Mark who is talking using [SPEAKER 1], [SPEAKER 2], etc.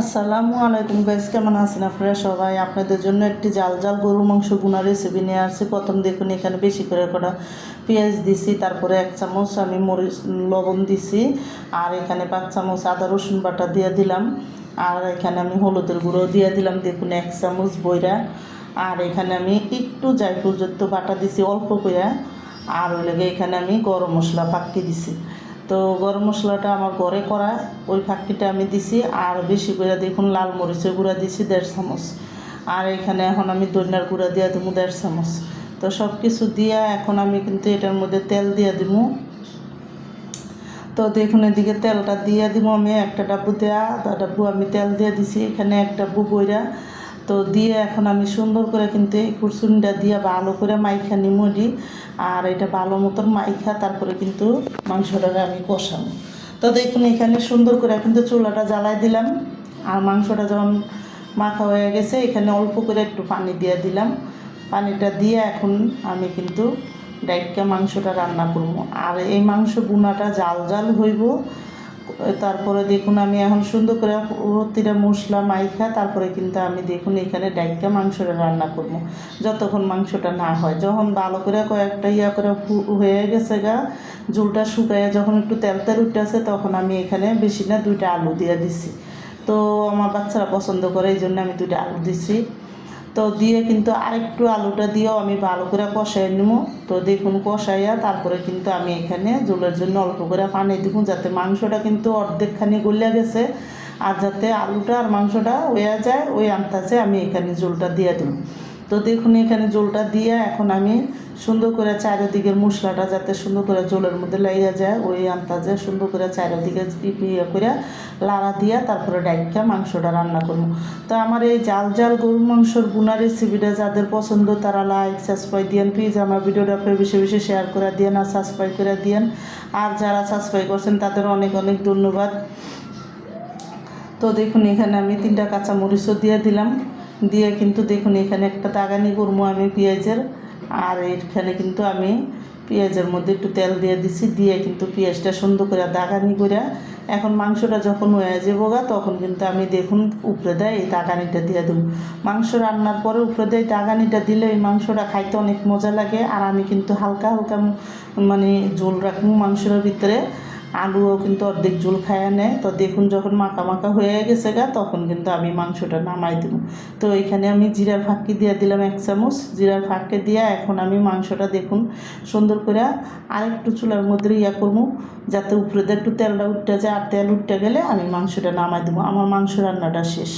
[SPEAKER 1] আসসালামু আলাইকুম গাইস কেমন আছেন আপনারা সবাই? আপনাদের জন্য একটি জাল জাল গরু মাংস গুনা রেসিপি নিয়ে আসছি। প্রথম দেখুন, এখানে বেশি করে কটা পেঁয়াজ দিছি, তারপরে এক চামচ আমি মরিচ, লবণ দিছি, আর এখানে পাঁচ চামচ আদা রসুন বাটা দিয়ে দিলাম, আর এখানে আমি হলুদের গুঁড়ো দিয়ে দিলাম, দেখুন এক চামচ বইরা, আর এখানে আমি একটু জায়ফুল যুক্ত বাটা দিছি অল্প করে আর ওই লেগে এখানে আমি গরম মশলা পাক্কি দিছি। তো গরম মশলাটা আমার ঘরে করা, ওই ফাঁকিটা আমি দিছি, আর বেশি করে দেখুন লাল মরিচের গুঁড়া দিছি দেড় চামচ। আর এখানে এখন আমি দইনার গুঁড়া দিয়ে দেবো দেড় চামচ। তো সব কিছু দিয়ে এখন আমি কিন্তু এটার মধ্যে তেল দিয়ে দিব তো দেখুন এদিকে তেলটা দিয়ে দিব আমি একটা ডাব্বু দেয়া আধা ডাব্বু আমি তেল দিয়ে দিছি, এখানে এক ডাব্বু বইরা। তো দিয়ে এখন আমি সুন্দর করে কিন্তু এই কুরসুনিটা দিয়ে ভালো করে মাইখা নিমুডি আর এটা ভালো মতন মাইখা, তারপরে কিন্তু মাংসটাকে আমি কষাবো। তো দেখুন, এখানে সুন্দর করে কিন্তু চুলাটা জ্বালাই দিলাম, আর মাংসটা যখন মাখা হয়ে গেছে, এখানে অল্প করে একটু পানি দিয়ে দিলাম। পানিটা দিয়ে এখন আমি কিন্তু ডাইটকা মাংসটা রান্না করব। আর এই মাংস বুনাটা জাল জাল হইব তারপরে দেখুন আমি এখন সুন্দর করে প্রতিটা মশলা মাইখা, তারপরে কিন্তু আমি দেখুন এখানে ডাইকা মাংসটা রান্না করব। যতক্ষণ মাংসটা না হয়, যখন ভালো করে কয়েকটা ইয়া করে হয়ে গেছে গা, ঝুলটা শুকায় যখন একটু তেল তেল উঠতেছে, তখন আমি এখানে বেশি না দুইটা আলু দিয়ে দিছি। তো আমার বাচ্চারা পছন্দ করে, এই জন্য আমি দুইটা আলু দিছি। তো দিয়ে কিন্তু আরেকটু আলুটা দিয়েও আমি ভালো করে কষাই নিব তো দেখুন কষাইয়া তারপরে কিন্তু আমি এখানে জলের জন্য অল্প করে পানি দেখুন যাতে মাংসটা কিন্তু অর্ধেকখানি গলিয়া গেছে। আর যাতে আলুটা আর মাংসটা হয়ে যায়, ওই আন্তাজে আমি এখানে জলটা দিয়ে দেব। তো দেখুন এখানে জলটা দিয়ে এখন আমি সুন্দর করে চারিদিকের মশলাটা যাতে সুন্দর করে জলের মধ্যে লাইয়া যায়, ওই আন্তাজে সুন্দর করে চারিদিকে ইয়ে করে লাড়া দিয়া তারপরে ডাইকা মাংসটা রান্না করব। তো আমার এই জাল জাল গরু মাংসর বুনা রেসিপিটা যাদের পছন্দ তারা লাইক সাবস্ক্রাইব দিয়েন। প্লিজ আমার ভিডিওটা আপনি বেশি বেশি শেয়ার করে দিয়েন আর সাবস্ক্রাইব করে দিয়েন। আর যারা সাবস্ক্রাইব করছেন তাদের অনেক অনেক ধন্যবাদ। তো দেখুন এখানে আমি তিনটা কাঁচা মরিচও দিয়ে দিলাম। দিয়ে কিন্তু দেখুন এখানে একটা দাগানি করব আমি পেঁয়াজের। আর এখানে কিন্তু আমি পেঁয়াজের মধ্যে একটু তেল দিয়ে দিছি, দিয়ে কিন্তু পেঁয়াজটা সুন্দর করে দাগানি করে এখন মাংসটা যখন হয়ে যাব তখন কিন্তু আমি দেখুন উপরে দেয় এই দাগানিটা দিয়ে দেবো। মাংস রান্নার পরে উপরে দেয় দাগানিটা দিলে এই মাংসটা খাইতে অনেক মজা লাগে। আর আমি কিন্তু হালকা হালকা মানে ঝোল রাখব মাংসের ভিতরে। আলুও কিন্তু অর্ধেক ঝোল খায়া নেয়। তো দেখুন যখন মাখা মাখা হয়ে গেছে গা, তখন কিন্তু আমি মাংসটা নামাই দেব। তো এখানে আমি জিরার ফাঁকি দিয়ে দিলাম এক চামচ। জিরার ফাঁককে দিয়ে এখন আমি মাংসটা দেখুন সুন্দর করে আরেকটু চুলার মধ্যে ইয়া করব, যাতে উপরে একটু তেলটা উঠতে যায়। আর তেল উঠতে গেলে আমি মাংসটা নামাই দেবো। আমার মাংস রান্নাটা শেষ।